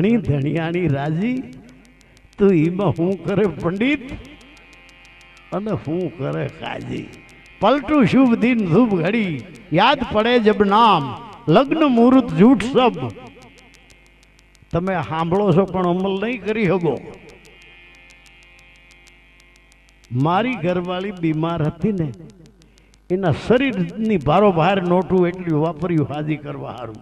ધણી ધણિયાણી રાજી? તું એમાં હું કરે પંડિત? અને હું કરે કાજી? પલટું શુભ દિન શુભ ઘડી. યાદ પડે જબ નામ. લગ્ન મુહૂર્ત જૂઠ સબ. તમે સાંભળો છો પણ અમલ નહીં કરી શકો મારી ઘરવાળી બીમાર હતી ને, એના શરીરની ભારોભાર નોટું એટલું વાપર્યું, હાજી કરવા સારું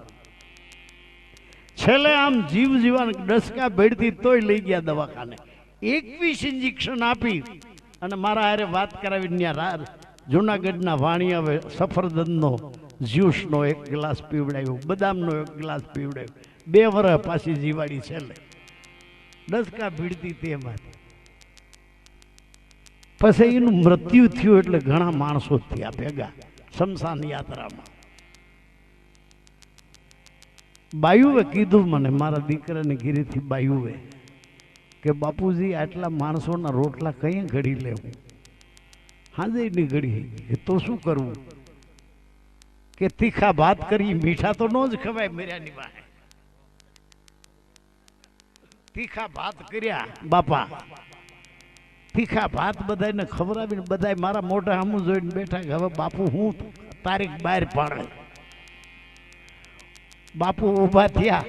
છેલ્લે આમ જીવ જીવાન ડસકા ભેડતી તોય લઈ ગયા દવાખાને. એકવીસ ઇન્જેક્શન આપી અને મારા હારે વાત કરાવી ત્યાં જુનાગઢના વાણી હવે સફરજનનો જ્યુસનો એક ગ્લાસ પીવડાવ્યો બદામનો એક ગ્લાસ પીવડાવ્યો બે વર્ષ પાછી જીવાડી છેલ્લે. ડસકા ભીડતી તેમાંથી પછી એનું મૃત્યુ થયું એટલે ઘણા માણસો થયા ભેગા. શમશાન યાત્રામાં. બાયુએ કીધું મને, મારા દીકરાને ઘીરેથી બાયુએ કે બાપુજી, આટલા માણસોના રોટલા કઈ ઘડી લેવું? હાજે ની ઘડી એ તો શું કરવું? કે તીખા ભાત કરી મીઠા તો ન જ ખવાય મેર્યાની પાસે. તીખા ભાત કર્યા, બાપા. તીખા ભાત બધાને ખવડાવીને બધાય મારા મોઢા સામું જોઈને બેઠા કે હવે બાપુ હું તારીખ બહાર પાડે? બાપુ ઊભા થયા.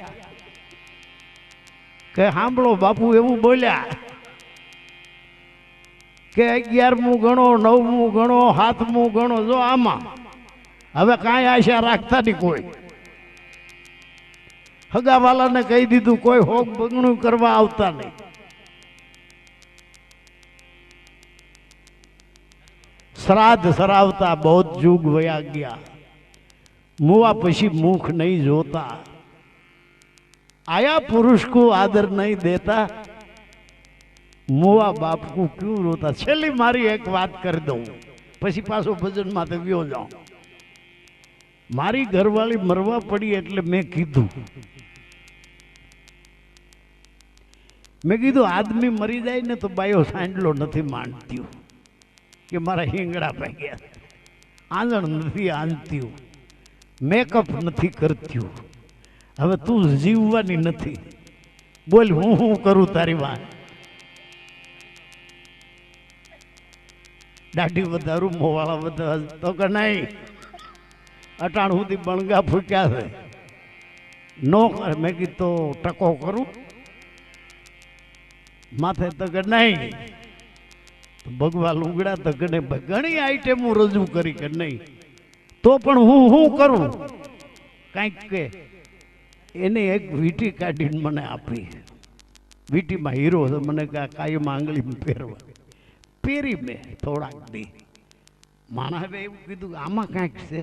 કે સાંભળો બાપુ એવું બોલ્યા. કે અગિયારમું ગણો, નવમું ગણો, સાતમું ગણો, જો આમાં. હવે કાંઈ આશા રાખતા નહીં કોઈ. હગાવાલાને કહી દીધું, કોઈ હોક બગણું કરવા આવતા નહીં. શ્રાદ્ધ સરાવતા બહુ જુગ વયા ગયા. મુવા પછી મુખ નહીં જોતા. આયા પુરુષ કો આદર નહીં દેતા. મુવા બાપ કો ક્યું રોતા? છેલ્લી મારી એક વાત કરી દઉં. પછી પાછો ભજનમાં વ્યો જાઉં. મારી ઘરવાળી મરવા પડી એટલે મેં કીધું. મેં કીધું, આદમી મરી જાય ને તો બાયો સાંડલો નથી માંડતી કે મારા હિંગડા ભાગ્યા. આંગણ નથી આંધતી મેકઅપ નથી કરતી હવે તું જીવવાની નથી. બોલ, હું હું કરું તારી વાત? દાઢી વધારું, મોવાળા બધા તો કે નહીં? અટાણ સુધી બણગા ફૂટ્યા છે. નો મેં કીધું ટકો કરું. માથે તો કે નહીં? ભગવા લુગડા તો કે ઘણી આઈટમો રજૂ કરી કે નહીં? તો પણ હું હું કરું? કાંઈક કે, એને એક વીટી કાઢીને મને આપી. વીટીમાં હીરો મને કાયમ આંગળી પહેરવા પહેરી મેં થોડાક દી. માણસે એવું કીધું, આમાં કાંઈક છે.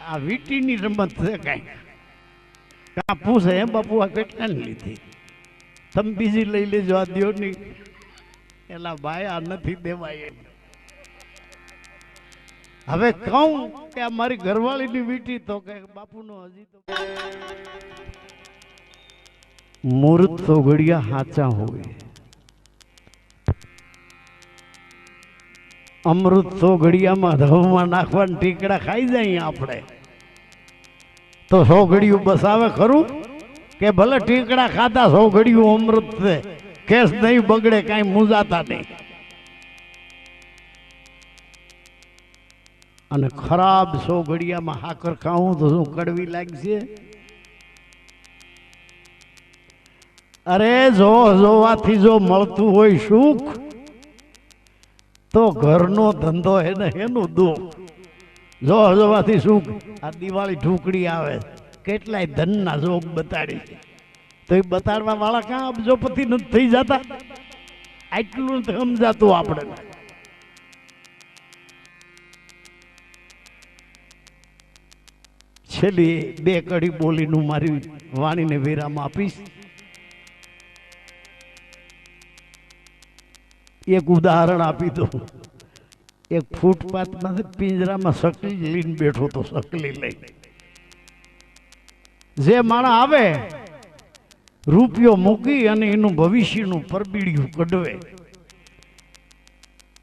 આ વીટીની રમત છે કાંઈક. કાં પૂછે, એમ બાપુ, આ કેટલાની લીધી? તમે બીજી લઈ લેજો, આ દ્યો એલા ભાઈ, આ નથી દેવાય હવે કહું કે આ મારી ઘરવાળીની વીટી તો કે બાપુનો હજી તો મૂર્ત સોગડિયા હાચા હોય. અમૃત તો ઘડિયામાં ધવમાં નાખવાના ટીકડા ખાઈ જાય આપણે. તો સો ઘડિયું બસાવે ખરું? કે ભલે ટીકડા ખાતા સો ઘડિયું અમૃત છે. કેસ નહીં બગડે, કાંઈ મૂંઝાતા નહીં. અને ખરાબ સો ઘડિયામાં હાકર ખાવું તો શું કડવી લાગશે? અરે જો, જોવાથી જો મળતું હોય સુખ, તો ઘરનો ધંધો એને એનું દુઃખ. જો, જોવાથી સુખ, આ દિવાળી ઢૂકડી આવે. કેટલાય ધનના જોગ બતાડી તો એ બતાડવા વાળા ક્યાં અબજોપતિ નથી થઈ જતા? આટલું નથી સમજાતું આપણે છેલ્લી બે કડી બોલીનું મારી વાણીને વિરામ આપીશ. એક ઉદાહરણ આપી દઉં. એક ફૂટપાથમાંથી પિંજરામાં સકલી લઈને બેઠો તો સકલી લઈને જે માણસ આવે, રૂપિયો મૂકી અને એનું ભવિષ્યનું પરબીડિયું કઢવે.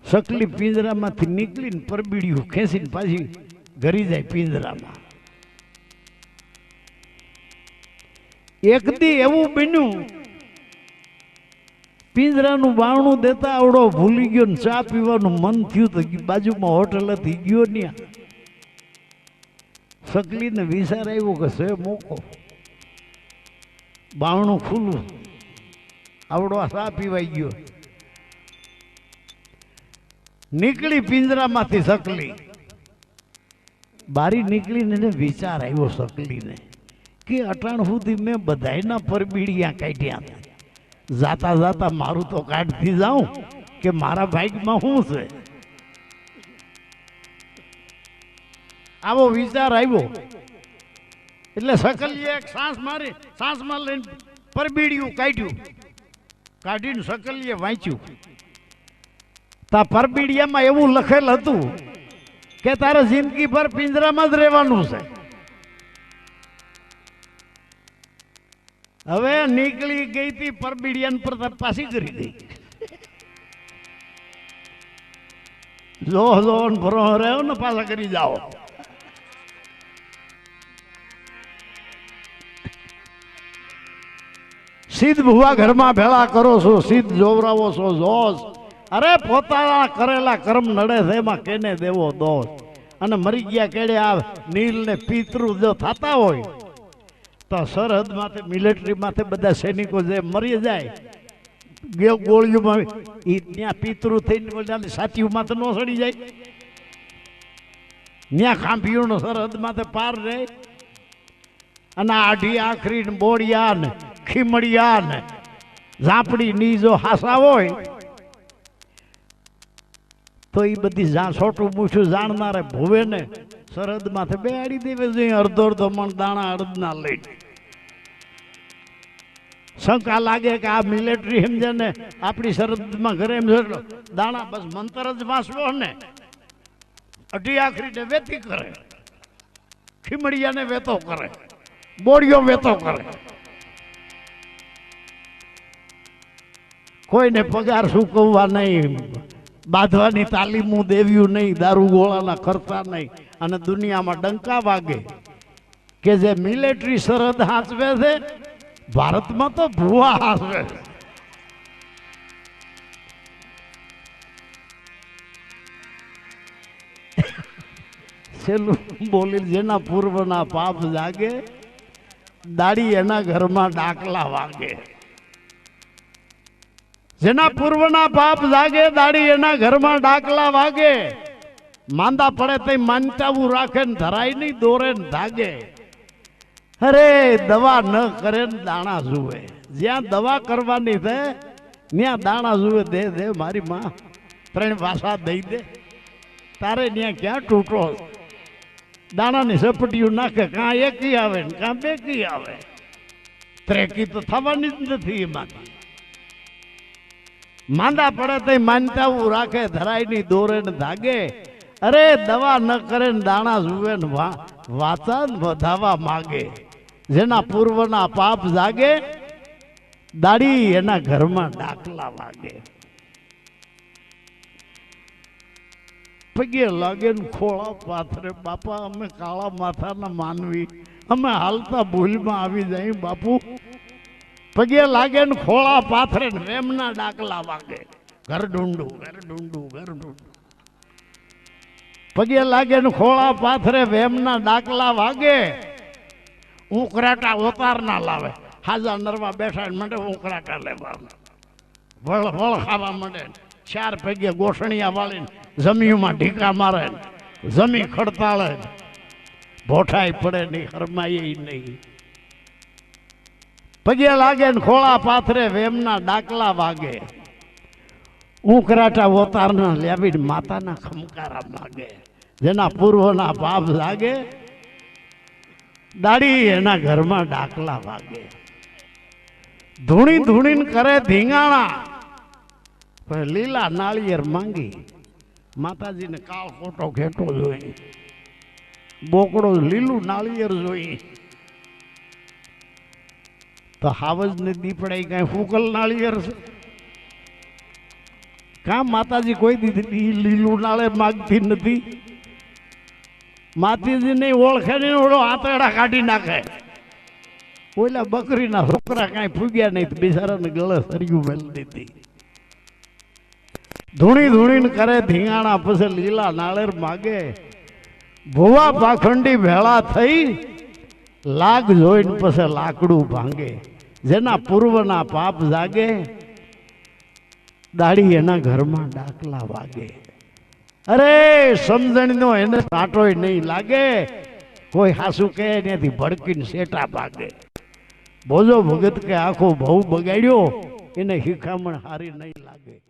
સકલી પિંજરામાંથી નીકળીને પરબીડિયું ખેંચીને પાછી ઘરી જાય પિંજરામાં. એક દી એવું બન્યું. પિંજરાનું બાવણું દેતા આવડો ભૂલી ગયો ને ચા પીવાનું મન થયું તો બાજુમાં હોટલ હતી, ગયો ન્યા. સકલીને વિચાર આવ્યો કે સે મોકો. બાવણું ખુલ્લું. આવડો ચા પીવાઈ ગયો. નીકળી પિંજરામાંથી સકલી. બારી નીકળીને વિચાર આવ્યો સકલીને. કે અટાણ સુધી મેં બધાયના પરબીડિયા કાઢ્યા. હતા જાતા જાતા મારું તો કાઢતી જાઉં કે મારા ભાગમાં શું છે? આવો વિચાર આવ્યો. એટલે સકલીએ એક સાંસ મારી, સાંસમાં લઈને પરબીડિયું કાઢ્યું. કાઢીને સકલીએ વાંચ્યું. તા પરબીડિયામાં એવું લખેલ હતું કે તારે જિંદગી ભર પિંજરામાં જ રહેવાનું છે. હવે નીકળી ગઈ હતી પરબીડિયાન પર પાછી કરી ગઈ. લોહ જો ભરો રહ્યો ને પાછા કરી જાઓ. સિદ્ધ ભુવા ઘરમાં ભેળા કરો છો સિદ્ધ જોવરાવો છો, જોશ. અરે, પોતાના કરેલા કર્મ નડે છે, એમાં કેને દેવો દોષ? અને મરી ગયા કેડે આ નીલ ને પિતૃ જો થતા હોય તો સરહદ માથે મિલિટરી માથે બધા સૈનિકો જે મરી જાય, ગયો ગોળીઓમાં એ ત્યાં પિતૃ થઈને બધાને સાચીઓમાં તો ન સડી જાય. ત્યાં ખાંભીઓનો માથે પાર રહે. અને આઢી આખરી ને બોડિયા ને ખીમડિયા ને ઝાંપડી ની જો હાસા હોય, તો એ બધી છોટું મૂછું જાણનારે ભૂવે ને સરહદ માથે બેહાડી દેવે જોઈએ અડધો અડધો મણ દાણા અડધના લઈને. શંકા લાગે કે આ મિલિટરી સમજે ને આપણી સરહદમાં ઘરે એમ દાણા બસ મંતર જ વાંચવો ને. અઢી આખરીને વેતી કરે, ખીમડિયાને વેતો કરે બોડીઓ વેતો કરે. કોઈને પગાર ચૂકવવા નહીં, બાંધવાની તાલીમું દેવ્યું નહીં, દારૂ ગોળાના ખર્ચા નહીં, અને દુનિયામાં ડંકા વાગે કે જે મિલિટરી સરહદ હાંચવે છે ભારતમાં તો ભૂવા છેલ્લું બોલી જેના પૂર્વના પાપ જાગે, દાડી એના ઘરમાં ડાકલા વાગે. જેના પૂર્વના પાપ જાગે, દાડી એના ઘરમાં ડાકલા વાગે. માંદા પડે તે માનતાવું રાખે ને ધરાય નહીં દોરે ને ધાગે. અરે, દવા ન કરે દાણા જુએ. જ્યાં દવા કરવાની છે, ત્યાં દાણા જુએ. દે દે, મારી માં, ત્રણ ભાષા દઈ દે. તારે ત્યાં ક્યાં તૂટો? દાણાની સપટીઓ નાખે, કાં એકી આવે ને કાં બેકી આવે. ત્રેકી તો થવાની જ નથી એમાંથી. માંદા પડે તે માનતાવું રાખે ધરાયની દોરે ને ધાગે. અરે, દવા ન કરે ને દાણા જુએ ને વાચા વધાવા માગે. જેના પૂર્વના પાપ જાગે, દાડી એના ઘરમાં ડાકલા વાગે. પગે લાગે ખોળા પાથરે, બાપા, અમે કાળા માથાના માનવી. અમે હાલતા ભૂલમાં આવી જાય બાપુ. પગે લાગે ને ખોળા પાથરે ને વેમના ડાકલા વાગે. ઘર ઢૂંઢું ઘર ઢૂંઢું ઘર ઢૂંઢું પગે લાગે ને ખોળા પાથરે વેમના ડાકલા વાગે. ઉકરાટા ઓતાર ના લાવે. હાજા નરવા બેઠા માટે ઉકરાટા લેવા. વળ વળ ખાવા માંડે ચાર પગે ગોસણિયા વાળીને જમીનમાં ઢીકા મારે જમી ખડતાળે ભોઠાઈ પડે નહીં હરમાય નહીં. પગે લાગે ને ખોળા પાથરે વેમના ડાકલા વાગે. ઉકરાટા ઓતારના લેવીને માતાના ખમકારા માગે. જેના પૂર્વના પાપ લાગે દાડી એના ઘરમાં ડાકલા વાગે. ધૂણી ધૂણીને કરે ધીંગાણા. લીલા નાળિયેર માંગી માતાજીને કાળ ખોટો ઘેટો જોઈ બોકડો લીલું નાળિયેર જોઈ તો હાવજ ને દીપડાઈ કઈ ફૂકલ નાળિયેર છે? કાં માતાજી કોઈ દીધી લીલું નાળે માગતી નથી? માતાજીને ઓળખે ને ઓળો આતરડા કાઢી નાખે. ઓલા બકરીના છોકરા કાંઈ ફૂગ્યા નહીં બિચારાને ગળે સરિયું મેલી દીધી. ધૂણી ધૂણીને કરે, ધીંગાણા પછી લીલા નાળેર માગે. ભુવા પાખંડી ભેળા થઈ, લાગ જોઈને પછી લાકડું ભાંગે. જેના પૂર્વના પાપ જાગે દાડી એના ઘરમાં ડાકલા વાગે. અરે, સમજણનો એને કાંટોય નહીં લાગે. કોઈ હાસુ કહે ત્યાંથી ભડકીને સેટા ભાગે. બોજો ભગત કે આખો ભવ બગાડ્યો, એને શિખામણ હારી નહીં લાગે.